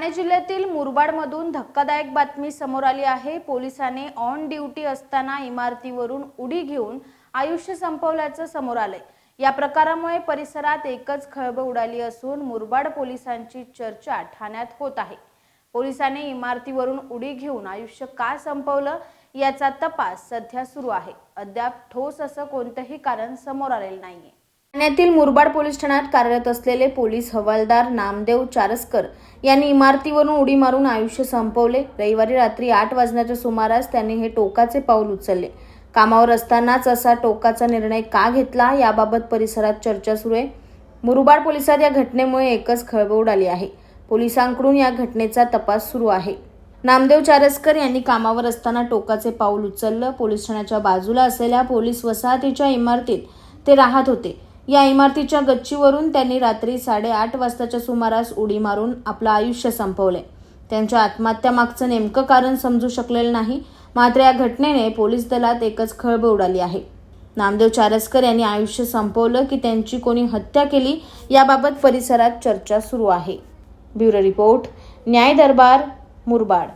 ठाणे जिल्ह्यातील मुरबाडमधून धक्कादायक बातमी समोर आली आहे. पोलिसांनी ऑन ड्युटी असताना इमारतीवरून उडी घेऊन आयुष्य संपवल्याचं समोर आलंय. या प्रकारामुळे परिसरात एकच खळबळ उडाली असून मुरबाड पोलिसांची चर्चा ठाण्यात होत आहे. पोलिसांनी इमारतीवरून उडी घेऊन आयुष्य का संपवलं याचा तपास सध्या सुरू आहे. अद्याप ठोस असं कोणतंही कारण समोर आलेलं नाहीये. ठाण्यातील मुरबाड पोलीस ठाण्यात कार्यरत असलेले पोलीस हवालदार नामदेव चारसकर यांनी इमारतीवरून उडी मारून आयुष्य संपवले. रविवारी रात्री आठ वाजण्याच्या सुमारास त्यांनी हे टोकाचे पाऊल उचलले. कामावर असतानाच असा टोकाचा निर्णय का घेतला याबाबत परिसरात चर्चा सुरू आहे. मुरबाड पोलिसात या घटनेमुळे एकच खळबळ उडाली आहे. पोलिसांकडून या घटनेचा तपास सुरू आहे. नामदेव चारसकर यांनी कामावर असताना टोकाचे पाऊल उचललं. पोलीस ठाण्याच्या बाजूला असलेल्या पोलीस वसाहतीच्या इमारतीत ते राहत होते. या इमारतीच्या गच्चीवरून त्यांनी रात्री साडेआठ वाजताच्या सुमारास उडी मारून आपलं आयुष्य संपवले. त्यांच्या आत्महत्यामागचं नेमकं कारण समजू शकलेलं नाही मात्र या घटनेने पोलीस दलात एकच खळबळ उडाली आहे. नामदेव चारसकर यांनी आयुष्य संपवलं की त्यांची कोणी हत्या केली याबाबत परिसरात चर्चा सुरू आहे. ब्युरो रिपोर्ट न्याय दरबार मुरबाड.